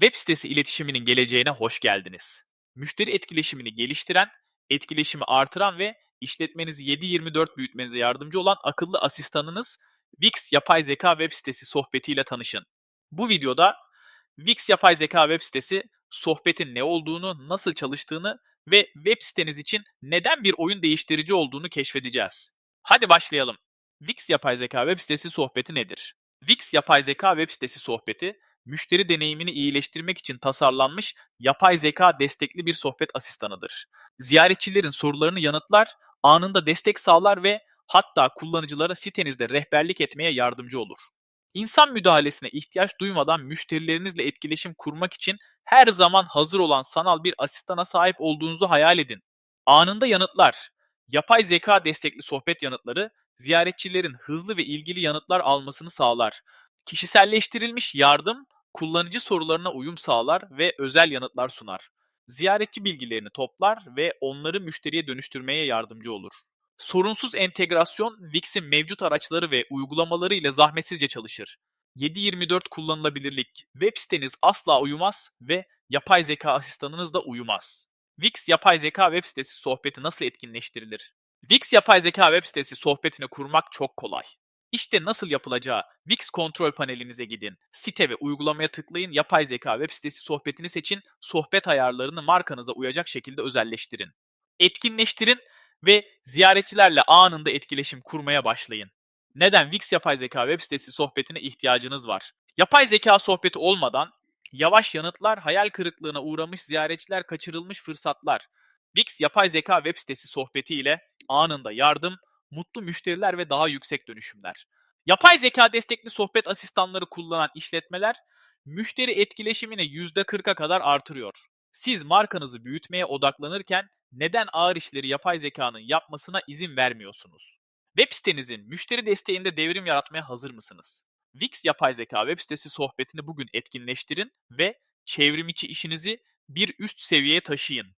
Web sitesi iletişiminin geleceğine hoş geldiniz. Müşteri etkileşimini geliştiren, etkileşimi artıran ve işletmenizi 7/24 büyütmenize yardımcı olan akıllı asistanınız Wix Yapay Zeka web sitesi sohbetiyle tanışın. Bu videoda Wix Yapay Zeka web sitesi sohbetin ne olduğunu, nasıl çalıştığını ve web siteniz için neden bir oyun değiştirici olduğunu keşfedeceğiz. Hadi başlayalım. Wix Yapay Zeka web sitesi sohbeti nedir? Wix Yapay Zeka web sitesi sohbeti, müşteri deneyimini iyileştirmek için tasarlanmış yapay zeka destekli bir sohbet asistanıdır. Ziyaretçilerin sorularını yanıtlar, anında destek sağlar ve hatta kullanıcılara sitenizde rehberlik etmeye yardımcı olur. İnsan müdahalesine ihtiyaç duymadan müşterilerinizle etkileşim kurmak için her zaman hazır olan sanal bir asistana sahip olduğunuzu hayal edin. Anında yanıtlar. Yapay zeka destekli sohbet yanıtları ziyaretçilerin hızlı ve ilgili yanıtlar almasını sağlar. Kişiselleştirilmiş yardım kullanıcı sorularına uyum sağlar ve özel yanıtlar sunar. Ziyaretçi bilgilerini toplar ve onları müşteriye dönüştürmeye yardımcı olur. Sorunsuz entegrasyon Wix'in mevcut araçları ve uygulamaları ile zahmetsizce çalışır. 7/24 kullanılabilirlik. Web siteniz asla uyumaz ve yapay zeka asistanınız da uyumaz. Wix yapay zeka web sitesi sohbeti nasıl etkinleştirilir? Wix yapay zeka web sitesi sohbetini kurmak çok kolay. İşte nasıl yapılacağı. Wix kontrol panelinize gidin. Site ve uygulamaya tıklayın. Yapay zeka web sitesi sohbetini seçin. Sohbet ayarlarını markanıza uyacak şekilde özelleştirin. Etkinleştirin ve ziyaretçilerle anında etkileşim kurmaya başlayın. Neden Wix yapay zeka web sitesi sohbetine ihtiyacınız var? Yapay zeka sohbeti olmadan yavaş yanıtlar, hayal kırıklığına uğramış ziyaretçiler, kaçırılmış fırsatlar. Wix yapay zeka web sitesi sohbeti ile anında yardım, mutlu müşteriler ve daha yüksek dönüşümler. Yapay zeka destekli sohbet asistanları kullanan işletmeler müşteri etkileşimini %40'a kadar artırıyor. Siz markanızı büyütmeye odaklanırken neden ağır işleri yapay zekanın yapmasına izin vermiyorsunuz? Web sitenizin müşteri desteğinde devrim yaratmaya hazır mısınız? Wix yapay zeka web sitesi sohbetini bugün etkinleştirin ve çevrim içi işinizi bir üst seviyeye taşıyın.